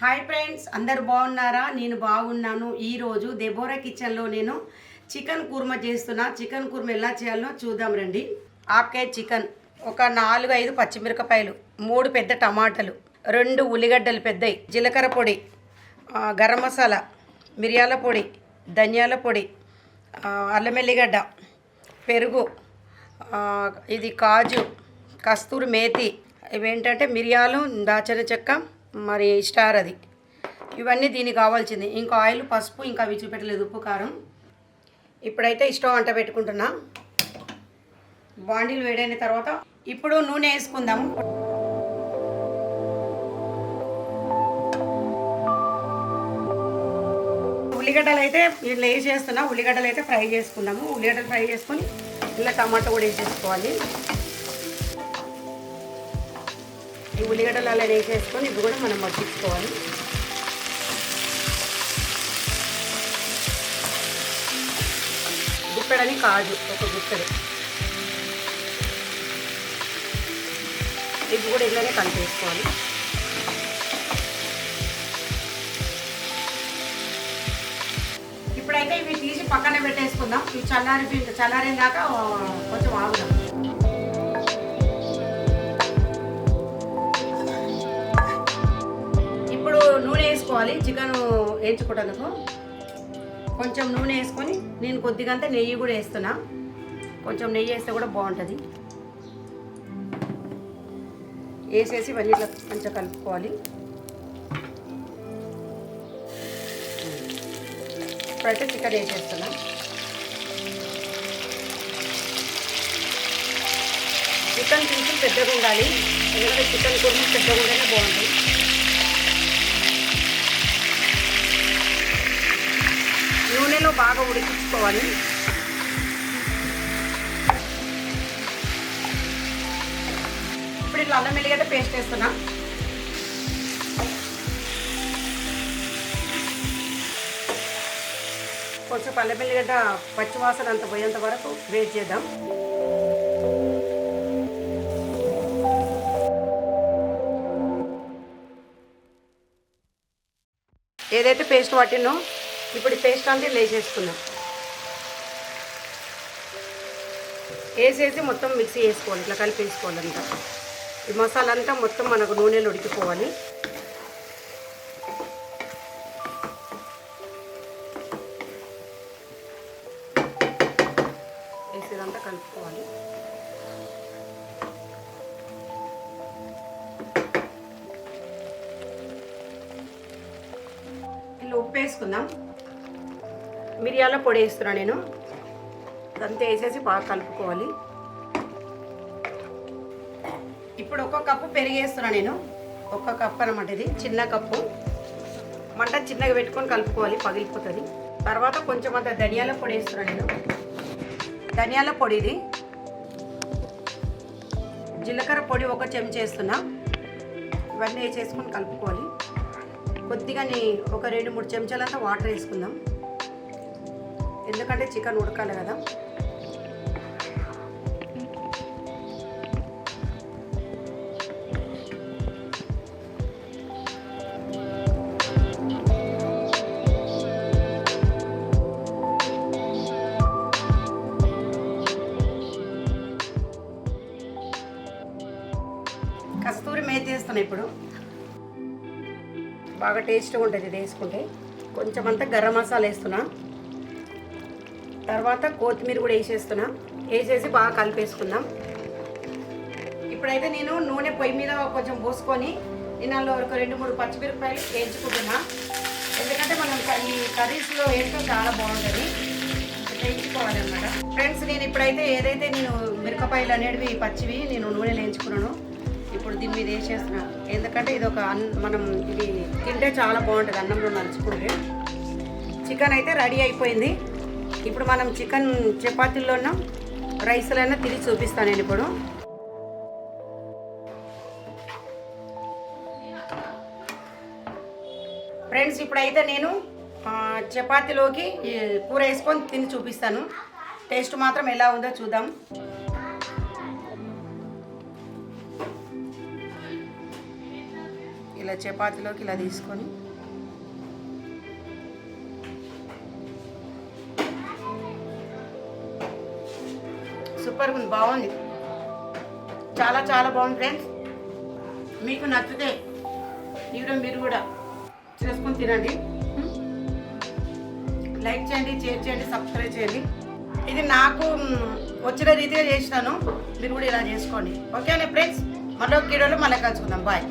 Hi friends అందరు బాగున్నారా? నేను బాగున్నాను. ఈరోజు దెబోరా కిచెన్లో నేను చికెన్ కుర్మా చేస్తున్నా. చికెన్ కుర్మా ఎలా చేయాలో చూద్దాం రండి. ఆకే చికెన్ ఒక నాలుగు ఐదు పచ్చిమిరపకాయలు మూడు పెద్ద టమాటాలు రెండు ఉల్లిగడ్డలు పెద్దవి జీలకర్ర పొడి గరం మసాలా మిరియాల పొడి ధనియాల పొడి అల్లం వెల్లిగడ్డ పెరుగు ఇది కాజు కస్తూరి మేతి ఇవేంటంటే మిరియాలు దాచిన చెక్క మరి స్టార్ అది. ఇవన్నీ దీనికి కావాల్సింది. ఇంకా ఆయిల్ పసుపు ఇంకా అవి చూపెట్టలేదు. ఉప్పు కారం. ఇప్పుడైతే ఇష్టం వంట పెట్టుకుంటున్నా. బాండీలు వేడైన తర్వాత ఇప్పుడు నూనె వేసుకుందాము ఉల్లిగడ్డలు అయితే ఇట్లా వేసేస్తున్నా. ఉల్లిగడ్డలు అయితే ఫ్రై చేసుకుందాము. ఉల్లిగడ్డలు ఫ్రై చేసుకొని ఇలా టమాటా కూడా వేసేసుకోవాలి. ఈ ఉల్లిగడ్డలు అలా వేసేసుకొని ఇవి కూడా మనం మగ్గించుకోవాలి. గుప్పెడని కాజు ఒక గుప్పెడు. ఇవి కూడా ఇలానే కలిపేసుకోవాలి. ఇప్పుడైతే ఇవి తీసి పక్కన పెట్టేసుకుందాం. ఇవి చల్లారి చల్లారిన దాకా కొంచెం ఆగుదాం. వేసుకోవాలి చికెన్ వేయించుకోవడానికి కొంచెం నూనె వేసుకొని నేను కొద్దిగా అంతా నెయ్యి కూడా వేస్తున్నా. కొంచెం నెయ్యి వేస్తే కూడా బాగుంటుంది. వేసేసి ఇవన్నీ ఇట్లా మంచిగా కలుపుకోవాలి. ఇప్పుడైతే చికెన్ వేసేస్తున్నా. చికెన్ పీసులు పెద్దగా ఉండాలి. ఎందుకంటే చికెన్ కుర్మ పెద్దగా ఉంటేనే బాగుంటుంది. బాగా ఉడికించుకోవాలి. ఇప్పుడు ఇట్లా అల్లం వెల్లిగడ్డ పేస్ట్ వేస్తున్నా. కొంచెం అల్లం వెల్లిగడ్డ పచ్చివాసన అంత పోయేంత వరకు వేట్ చేద్దాం. ఏదైతే పేస్ట్ పట్టినో ఇప్పుడు ఈ పేస్ట్ అంతా వేసేసుకుందాం వేసేసి మొత్తం మిక్సీ వేసుకోవాలి ఇట్లా కలిపి అంతా. ఈ మసాలా అంతా మొత్తం మనకు నూనెలో ఉడికిపోవాలి. ఉప్పు వేసుకుందాం. మిరియాల పొడి వేస్తున్నా నేను. అదంతా వేసేసి బాగా కలుపుకోవాలి. ఇప్పుడు ఒక కప్పు పెరిగేస్తున్నా నేను. ఒక కప్పు అనమాట ఇది చిన్న కప్పు. మంట చిన్నగా పెట్టుకొని కలుపుకోవాలి పగిలిపోతుంది. తర్వాత కొంచెం అంత ధనియాల పొడి వేస్తున్నా నేను. ధనియాల పొడి ఇది. జీలకర్ర పొడి ఒక చెంచా వేస్తున్నా. ఇవన్నీ వేసేసుకొని కలుపుకోవాలి. కొద్దిగా నీ ఒక రెండు మూడు చెంచాలంతా వాటర్ వేసుకుందాం. ఎందుకంటే చికెన్ ఉడకాలి కదా. కస్తూరి మేతి చేస్తాను ఇప్పుడు. బాగా టేస్ట్గా ఉంటుంది ఇది వేసుకుంటే కొంచెం అంతా గరం మసాలా వేస్తున్నా. తర్వాత కొత్తిమీర కూడా వేసేస్తున్నా. వేసేసి బాగా కలిపేసుకుందాం. ఇప్పుడైతే నేను నూనె పొయ్యి మీద కొంచెం పోసుకొని నేను అందులో ఒక రెండు మూడు పచ్చిమిరపకాయలు వేయించుకుంటున్నా. ఎందుకంటే మనం ఈ కర్రీస్లో వేయటం చాలా బాగుంటుంది. వేయించుకోవాలి అనమాట ఫ్రెండ్స్ నేను ఇప్పుడైతే ఏదైతే నేను మిరపకాయలు అనేటివి పచ్చివి నేను నూనెలో వేయించుకున్నాను ఇప్పుడు దీని మీద వేసేస్తున్నాను ఎందుకంటే ఇది ఒక అన్ మనం ఇది తింటే చాలా బాగుంటుంది అన్నంలో నలుచుకుంటే. చికెన్ అయితే రెడీ అయిపోయింది. ఇప్పుడు మనం చికెన్ చపాతీల్లోనూ రైస్లైనా తిరిగి చూపిస్తాను నేను ఇప్పుడు. ఫ్రెండ్స్ ఇప్పుడైతే నేను చపాతీలోకి కూర వేసుకొని తిని చూపిస్తాను. టేస్ట్ మాత్రం ఎలా ఉందో చూద్దాం. ఇలా చపాతీలోకి ఇలా తీసుకొని సూపర్గా ఉంది బాగుంది. చాలా చాలా బాగుంది ఫ్రెండ్స్. మీకు నచ్చితే ఇవ్వడం మీరు కూడా చేసుకొని తినండి. లైక్ చేయండి షేర్ చేయండి సబ్స్క్రైబ్ చేయండి. ఇది నాకు వచ్చిన రీతిగా చేసినాను. మీరు కూడా ఇలా చేసుకోండి. ఓకేనా ఫ్రెండ్స్? మరొక వీడియోలో మళ్ళీ కలుసుకుందాం. బాయ్.